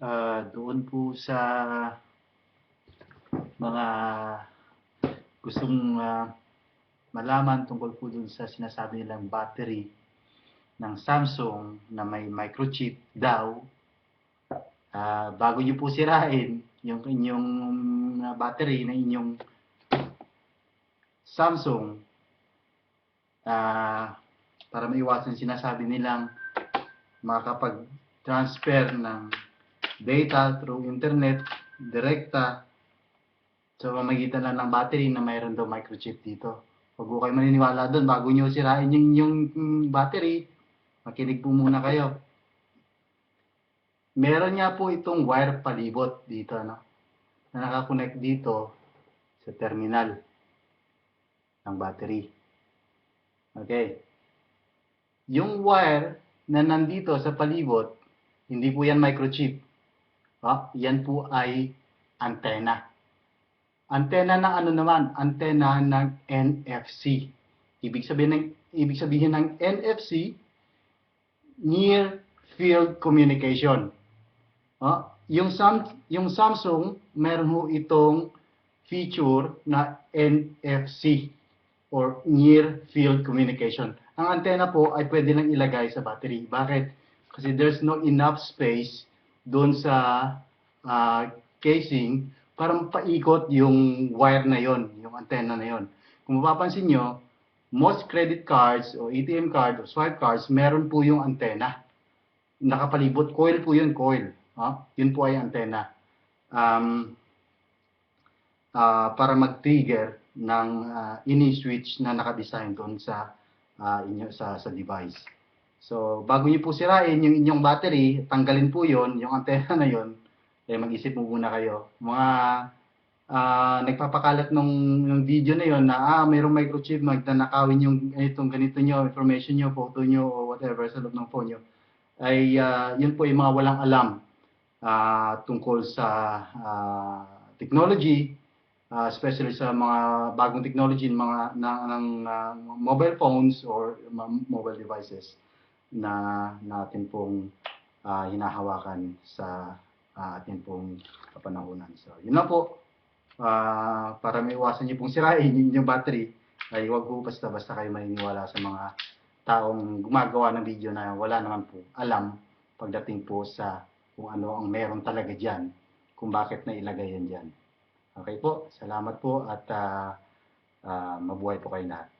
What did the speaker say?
ah, doon po sa mga gustong ah, malaman tungkol po dun sa sinasabi nilang battery ng Samsung na may microchip daw, ah, bago niyo po sirain yung inyong battery na inyong Samsung, ah, para maiwasan sinasabi nilang makakapag-transfer ng data through internet, direkta, sa pamagitan lang ng battery na mayroon daw microchip dito. Huwag po kayo maniniwala doon bago nyo sirain yung, yung mm, battery. Makinig po muna kayo. Meron nga po itong wire palibot dito, no? Na nakakonect dito sa terminal ng battery. Okay. Yung wire na nandito sa palibot, hindi po yan microchip. Ah, yan po ay antena. Antena ng ano naman? Antena ng NFC. Ibig sabihin ng ibig sabihin ng NFC near field communication. Ah, yung Sam yung Samsung meron ho itong feature na NFC or near field communication. Ang antena po ay pwede lang ilagay sa battery. Bakit? Kasi there's no enough space doon sa ah, casing para mapaikot yung wire na yon, yung antena na yon. Kung mapapansin nyo, most credit cards o ATM card o swipe cards, meron po yung antena. Nakapalibot, coil po yun, coil. Ah, yun po ay antena. Um, ah, para mag-trigger ng ah, ini switch na nakadesign doon sa ah, inyo sa sa device. So, bago niyo po sirain yung inyong battery, tanggalin po 'yon, yung antena na 'yon, eh mag-isip mo muna kayo. Mga ah, nagpapakalat nung, nung video na 'yon na ah, mayroong microchip, magtanakawin yung itong ganito nyo, information nyo, photo nyo, o whatever sa loob ng phone nyo, ay ah, yun po yung mga walang alam ah, tungkol sa ah, technology, ah, especially sa mga bagong technology ng mga ng, ng ah, mobile phones or mobile devices na natin pong ah, hinahawakan sa ah, ating pong kapanahunan. So, yun lang po. Ah, para maiwasan niyo pong sirain yung inyong battery, ay huwag po basta-basta kayo maniniwala sa mga taong gumagawa ng video na wala naman po alam pagdating po sa kung ano ang meron talaga dyan, kung bakit na ilagay yan dyan. Okay po, salamat po at ah, ah, mabuhay po kayo lahat.